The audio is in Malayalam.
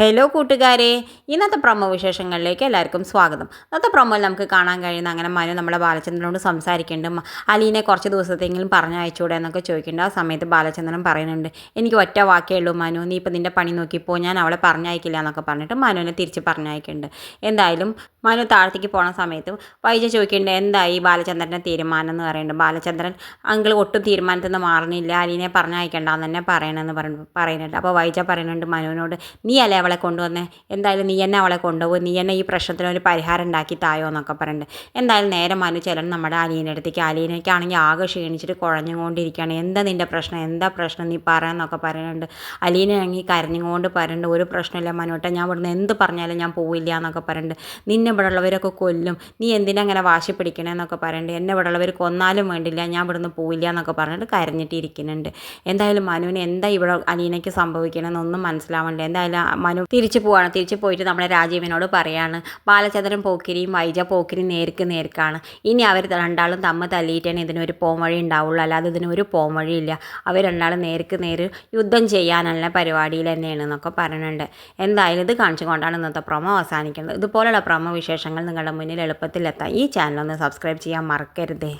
ഹലോ കൂട്ടുകാരെ. ഇന്നത്തെ പ്രൊമോ വിശേഷങ്ങളിലേക്ക് എല്ലാവർക്കും സ്വാഗതം. ഇന്നത്തെ പ്രൊമോയിൽ നമുക്ക് കാണാൻ കഴിയുന്ന അങ്ങനെ മനു നമ്മുടെ ബാലചന്ദ്രനോട് സംസാരിക്കുന്നുണ്ട്. അലീനെ കുറച്ച് ദിവസത്തെങ്കിലും പറഞ്ഞയച്ചൂടെ എന്നൊക്കെ ചോദിക്കുന്നുണ്ട്. ആ സമയത്ത് ബാലചന്ദ്രൻ പറയുന്നുണ്ട് എനിക്ക് ഒറ്റ വാക്കേ ഉള്ളൂ മനു. നീ ഇപ്പം നിന്റെ പണി നോക്കിപ്പോൾ ഞാൻ അവളെ പറഞ്ഞയക്കില്ല എന്നൊക്കെ പറഞ്ഞിട്ട് മനുവിനെ തിരിച്ച് പറഞ്ഞയക്കുന്നുണ്ട് എന്തായാലും മനു താഴത്തേക്ക് പോണ സമയത്ത് വൈജ ചോദിക്കേണ്ട എന്തായി ബാലചന്ദ്രന്റെ തീരുമാനം? എന്ന് പറയുന്നുണ്ട്. ബാലചന്ദ്രൻ അങ്കിൾ ഒട്ടും തീരുമാനത്തിൽ നിന്ന് മാറുന്നില്ല. അലീനെ പറഞ്ഞയക്കേണ്ടെന്ന് തന്നെ പറയണമെന്ന് പറയുന്നുണ്ട്. അപ്പോൾ വൈജ പറയുന്നുണ്ട് മനുവിനോട് നീ അല്ലേ അവളെ കൊണ്ടുവന്നേ? എന്തായാലും നീ എന്നെ അവളെ കൊണ്ടുപോകും. നീ എന്നെ ഈ പ്രശ്നത്തിന് ഒരു പരിഹാരം ഉണ്ടാക്കി തായോ എന്നൊക്കെ പറയുന്നുണ്ട് എന്തായാലും നേരെ മനു ചെല്ലണം നമ്മുടെ അലീന്റെ അടുത്തേക്ക്. അലീനയ്ക്കാണെങ്കിൽ ആകെ ക്ഷീണിച്ചിട്ട് കുഴഞ്ഞുകൊണ്ടിരിക്കുകയാണ്. എന്താ നിന്റെ പ്രശ്നം? എന്താ പ്രശ്നം നീ പറയാന്നൊക്കെ പറയുന്നുണ്ട്. അലീനയാണെങ്കിൽ കരഞ്ഞുകൊണ്ട് പറയുന്നുണ്ട് ഒരു പ്രശ്നമില്ല മനുവട്ട ഞാൻ ഇവിടുന്ന് എന്ത് പറഞ്ഞാലും ഞാൻ പോവില്ല എന്നൊക്കെ പറയുന്നുണ്ട് നിന്നെ ഇവിടെ ഉള്ളവരൊക്കെ കൊല്ലും. നീ എന്തിനാ അങ്ങനെ വാശി പിടിക്കണേന്നൊക്കെ പറയുന്നുണ്ട് എന്നെ ഇവിടെ ഉള്ളവർ കൊന്നാലും വേണ്ടില്ല ഞാൻ ഇവിടുന്ന് പോവില്ല എന്നൊക്കെ പറഞ്ഞിട്ട് കരഞ്ഞിട്ട് ഇരിക്കുന്നുണ്ട് എന്തായാലും മനുവിന് എന്താ ഇവിടെ അലീനയ്ക്ക് സംഭവിക്കണമെന്നൊന്നും മനസ്സിലാവണ്ടേ എന്തായാലും ആ മനു തിരിച്ചു പോവാണ്. തിരിച്ചു പോയിട്ട് നമ്മുടെ രാജീവിനോട് പറയാണ് ബാലചന്ദ്രൻ പോക്കിരിയും വൈജ പോക്കിരിയും നേർക്ക് നേർക്കാണ്. ഇനി അവർ രണ്ടാളും തമ്മ തല്ലിയിട്ടാണ് ഇതിനൊരു പോംവഴി ഉണ്ടാവുള്ളൂ. അല്ലാതെ ഇതിനൊരു പോംവഴിയില്ല. അവർ രണ്ടാളും നേർക്ക് നേര് യുദ്ധം ചെയ്യാനുള്ള പരിപാടിയിൽ തന്നെയാണ് എന്നൊക്കെ പറയുന്നുണ്ട് എന്തായാലും ഇത് കാണിച്ചുകൊണ്ടാണ് ഇന്നത്തെ പ്രൊമോ അവസാനിക്കുന്നത്. ഇതുപോലുള്ള പ്രൊമോ വിശേഷങ്ങൾ നിങ്ങളുടെ മുന്നിൽ എളുപ്പത്തിലെത്താം ഈ ചാനൽ ഒന്ന് സബ്സ്ക്രൈബ് ചെയ്യാൻ മറക്കരുതേ.